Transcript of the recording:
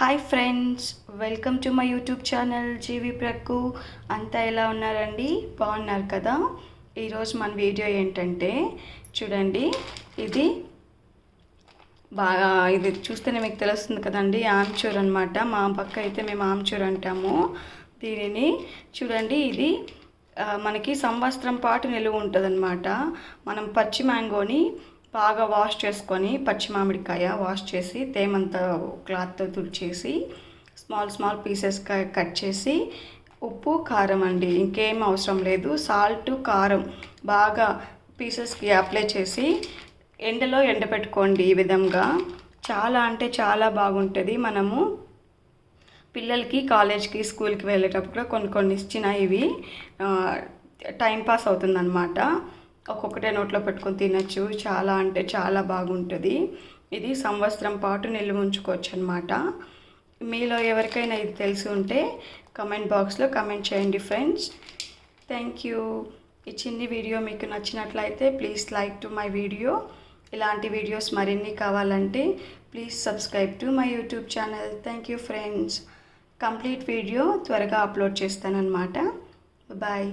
Hi friends welcome to my YouTube channel జీవి ప్రక్కు అంతా ఎలా ఉన్నారండి? బాగున్నారు కదా? ఈరోజు మన వీడియో ఏంటంటే చూడండి ఇది బాగా ఇది చూస్తేనే మీకు తెలుస్తుంది కదండి ఆమ్చూర్ అనమాట మా పక్క అయితే మేము ఆమ్చూర్ అంటాము. దీనిని చూడండి ఇది మనకి సంవత్సరం పాటు నిలువ ఉంటుందన్నమాట. మనం పచ్చి మ్యాంగోని బాగా వాష్ చేసుకొని పచ్చి మామిడికాయ వాష్ చేసి తేమంతా క్లాత్తో తుడిచేసి స్మాల్ స్మాల్ పీసెస్ కట్ చేసి ఉప్పు కారం అండి. ఇంకేం అవసరం లేదు. సాల్ట్ కారం బాగా పీసెస్కి అప్లై చేసి ఎండలో ఎండబెట్టుకోండి ఈ విధంగా. చాలా అంటే చాలా బాగుంటుంది. మనము పిల్లలకి కాలేజ్కి స్కూల్కి వెళ్ళేటప్పుడు కొన్ని కొన్ని ఇచ్చిన ఇవి టైం పాస్ అవుతుందన్నమాట. ఒక్కొక్కటే నోట్లో పెట్టుకొని తినచ్చు. చాలా అంటే చాలా బాగుంటుంది. ఇది సంవత్సరం పాటు నిల్వ ఉంచుకోవచ్చు అనమాట మీలో ఎవరికైనా ఇది తెలిసి ఉంటే కమెంట్ బాక్స్లో కమెంట్ చేయండి ఫ్రెండ్స్. Thank you. ఈ చిన్ని వీడియో మీకు నచ్చినట్లయితే please like to my video. ఇలాంటి వీడియోస్ మరిన్ని కావాలంటే please subscribe to my YouTube channel. Thank you friends. Complete video త్వరగా అప్లోడ్ చేస్తానన్నమాట. బాయ్.